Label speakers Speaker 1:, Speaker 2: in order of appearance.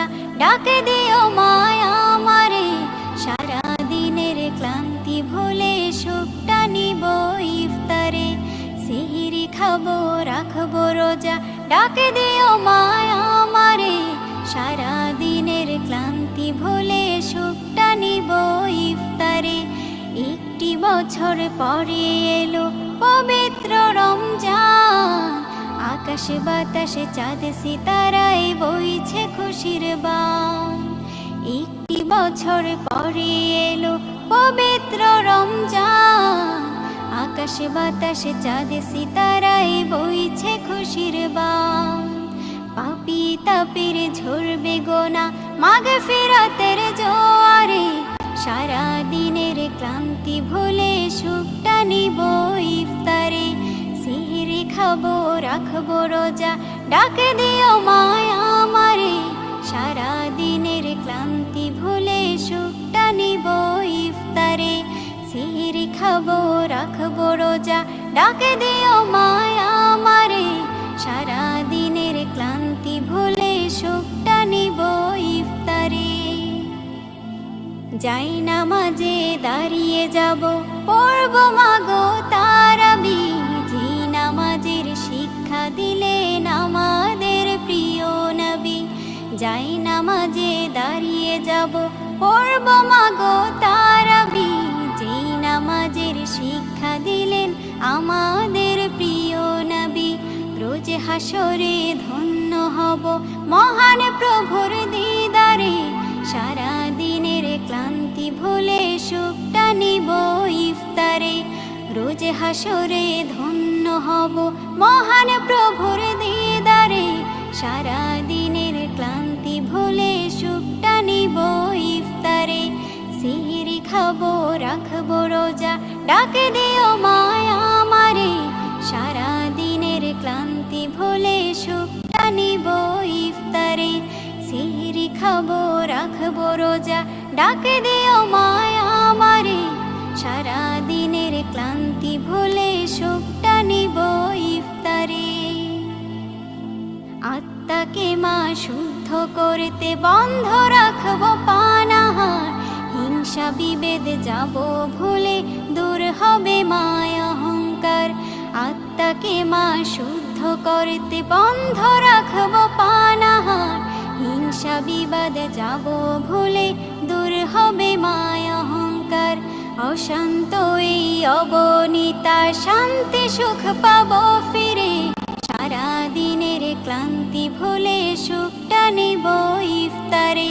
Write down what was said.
Speaker 1: রোজা ডাকে দিও মায়া আমারে। সারা দিনের ক্লান্তি ভুলে সুখটা নিব ইফতারে। সিহিরি খাব, রাখব রোজা, ডাকে দিও মায়া আমারে। সারা দিনের ক্লান্তি ভুলে সুখটা নিব ইফতারে। একটি বছর পরে এলো পবিত্র রমজান। আকাশে বাতাসে চাঁদ সিতারায় বইছে খুশির বান। একটি বছর পরে এলো পবিত্র রমজান। আকাশে বাতাসে চাঁদ সিতারায় বইছে খুশির বান। পাপি তাপির ঝরবে গোনা মাগে ফেরাতের জোয়ারে সারা দিনের ক্লান্তি ভুলে রাখব রোজা। ডাকে দিও মায়া আমারে সারা দিনের ক্লান্তি ভুলে সুখটা নিব ইফতারে। সিহিরি খাব, রাখব রোজা। ডাকে দিও মায়া আমারে সারা দিনের ক্লান্তি ভুলে সুখটা নিব ইফতারে। যাই নামাজে দাঁড়িয়ে যাব, পড়ব মাগো তারাবি। যাই নামাজে দাঁড়িয়ে যাব, পড়ব মাগো তারাবি যে নামাজের শিক্ষা দিলেন আমাদের প্রিয় নবী, রোজ হাসরে ধন্য হব মহান প্রভুর দিদারে। সারা দিনের ক্লান্তি ভুলে সুখটা নিব ইফতারে। রোজ হাসরে ধন্য হব মহান প্রভুর দিদারে। সারা রোজা ডাকে দিও মায়া আমারে। সারা দিনের ক্লান্তি ভুলে সুখটা নিব ইফতারে। সিহিরি খাব, রাখব রোজা, ডাকে দিও মায়া আমারে। সারা দিনের ক্লান্তি ভুলে সুখটা নিব ইফতারে। আত্মাকে মা, শুদ্ধ করতে বন্ধ রাখব পানাহার। হিংসা বিভেদ যাব ভুলে দূর হবে মায় অহংকার। আত্মাকে মা শুদ্ধ করতে বন্ধ রাখব পানাহার। হিংসা বিবাদ যাব ভুলে দূর হবে মায় অহংকার। অশান্ত এই অবনীতা শান্তি সুখ পাব ফিরে। সারা দিনের ক্লান্তি ভুলে সুখটা নেব ইফতারে।